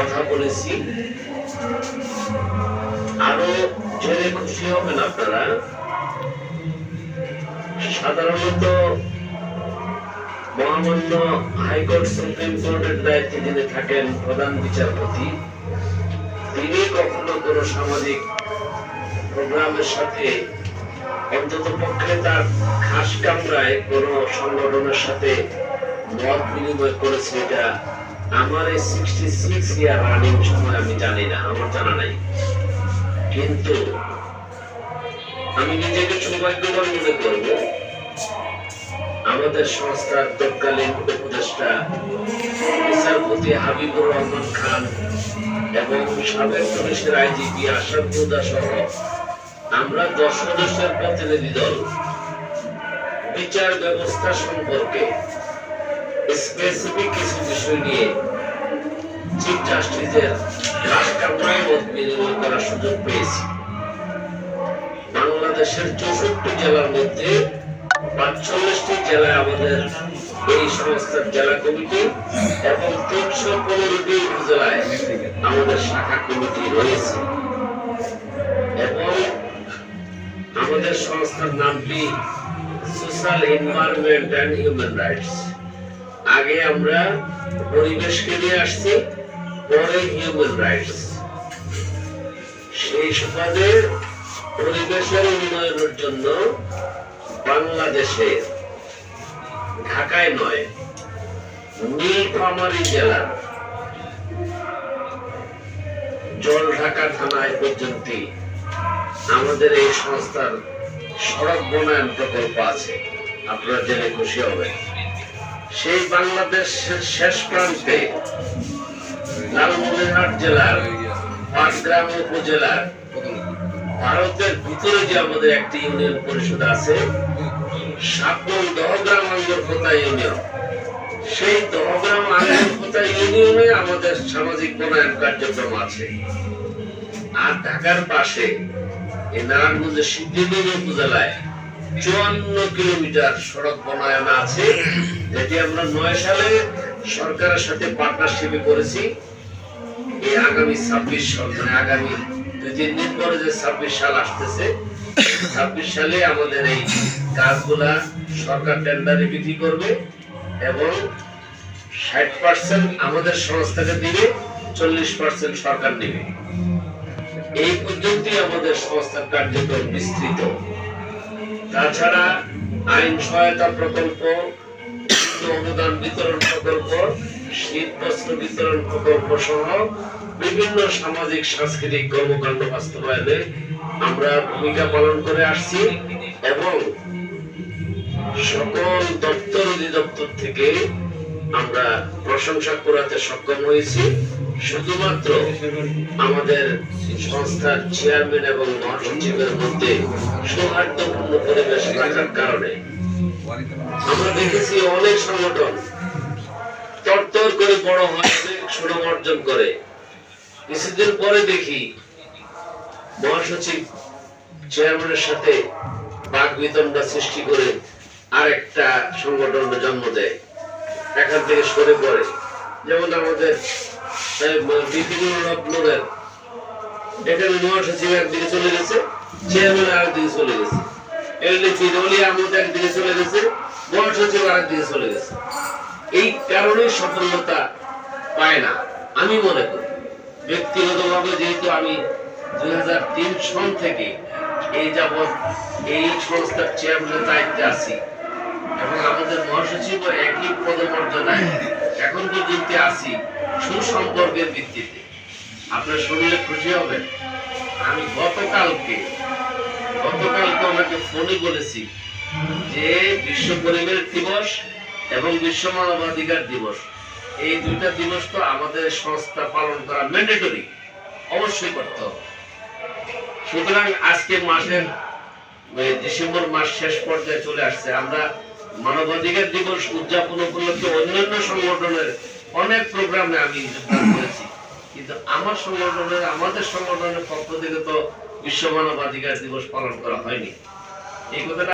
কথা বলেছি। আরও জেনে খুশি হবেন আপনারা। সাধারণত মহামান্য হাইকোর্ট সুপ্রিম কোর্টের দায়িত্বে যিনি থাকেন প্রধান বিচারপতি, তিনি কখনো কোনো সামাজিক প্রোগ্রামের সাথে অন্তত পক্ষে তার খাস কামরায় কোনো সংগঠনের সাথে মত বিনিময় করেছে এটা আমার এই সিক্সটি সিক্স ইয়ার রানিং সময় আমি জানি না, আমার জানা নাই। কিন্তু আমি নিজেকে সৌভাগ্যবান মনে করব। আমাদের সংস্থার তৎকালীন উপদেষ্টা বিচারপতি হাবিবুর রহমান খান এবং সাবেক পুলিশের আইজিপি আশরাফ মুদা সহ আমরা দশ সদস্যের প্রতিনিধি দল। বিচার ব্যবস্থা সম্পর্কে স্পেসিফিক কিছু বিষয় নিয়ে চিফ জাস্টিসের করার সুযোগ পেয়েছি। বাংলাদেশের চৌষট্টি জেলার মধ্যে পাঁচচল্লিশটি জেলায় আমাদের এই সংস্থার জেলা কমিটি এবং তিনশো পনেরোটি উপজেলায় আমাদের শাখা কমিটি রয়েছে। এবং আমাদের সংস্থার নামটি social environment and human rights আগে আমরা পরিবেশকে নিয়ে আসছি, পরে হিউম্যান রাইটস সেই সুবাদে পরিবেশের উন্নয়নের জন্য বাংলাদেশে ঢাকায় নয়, নীলফামারী জেলার জল ঢাকা থানায় পর্যন্ত আমাদের এই সংস্থার সড়ক বনায়ন প্রকল্প আছে। আপনারা জেনে খুশি হবেন। সেই বাংলাদেশের শেষ প্রান্তে লালমনিরহাট জেলার পাটগ্রাম উপজেলার ভারতের ভিতরে যে আমাদের একটি ইউনিয়ন পরিষদ আছে সাতমন দহগ্রাম আন্দরপোতা ইউনিয়ন। সেই দহগ্রাম আন্দরপোতা ইউনিয়নে আমাদের সামাজিক বনায়ন কার্যক্রম আছে। আর ঢাকার পাশে এই নারায়ণগঞ্জের সিদ্ধিগঞ্জ উপজেলায় চুয়ান্ন কিলোমিটার সড়ক বনায়ন আছে। যেটি আমরা নয় সালে সরকারের সাথে পার্টনারশিপে করেছি। এই আগামী ছাব্বিশ সাল মানে আগামী দুই তিন দিন পরে যে ছাব্বিশ সাল আসতেছে, ছাব্বিশ সালে আমাদের এই কাজগুলা সরকার টেন্ডারে বিক্রি করবে এবং ষাট পার্সেন্ট আমাদের সংস্থাকে দিবে, চল্লিশ পার্সেন্ট সরকার নেবে। এই পর্যন্তই আমাদের সংস্থার কার্যক্রম বিস্তৃত। তাছাড়া আইন সহায়তা প্রকল্প বিভিন্ন অনুদান বিতরণ প্রকল্প, শীত বস্ত্র বিতরণ প্রকল্প সহ বিভিন্ন সামাজিক, সাংস্কৃতিক কর্মকাণ্ড বাস্তবায়নে আমরা ভূমিকা পালন করে আসছি এবং সকল দপ্তর অধিদপ্তর থেকে আমরা প্রশংসা করাতে সক্ষম হয়েছি। শুধুমাত্র আমাদের সংস্থার চেয়ারম্যান এবং মহাসচিবের মধ্যে সৌহার্দ্যপূর্ণ পরিবেশ রাখার কারণে। আমরা দেখেছি অনেক সংগঠন তরতর করে বড় সুনাম অর্জন করে। কিছুদিন পরে দেখি মহাসচিব চেয়ারম্যানের সাথে সৃষ্টি করে আরেকটা জন্ম দেয়। এখান থেকে সরে পড়ে। যেমন আমাদের বিভিন্ন রত্নদের। এখানে মহাসচিব একদিকে চলে গেছে, চেয়ারম্যান আরেকদিকে চলে গেছে। এই কারণে সফলতা পায় না, আমি মনে করি। ব্যক্তিগতভাবে যেহেতু আমি দুই সন থেকে এই যাবৎ এই সংস্থার চেয়ারম্যানের দায়িত্বে আছি, এবং আমাদের মহাসচিব একই পদমর্যাদায় এখন পর্যন্ত আছি, সুসম্পর্কের ভিত্তিতে। আপনার শুনলে খুশি হবেন, আমি গতকালকে ডিসেম্বর মাস শেষ পর্যায়ে চলে আসছে। আমরা মানবাধিকার দিবস উদযাপন উপলক্ষে অন্যান্য সংগঠনের অনেক প্রোগ্রামে আমি যোগদান করেছি। কিন্তু আমার সংগঠনের, আমাদের সংগঠনের পক্ষ থেকে তো বিশ্ব মানবাধিকার দিবস পালন করা হয়নি। এই কথাটা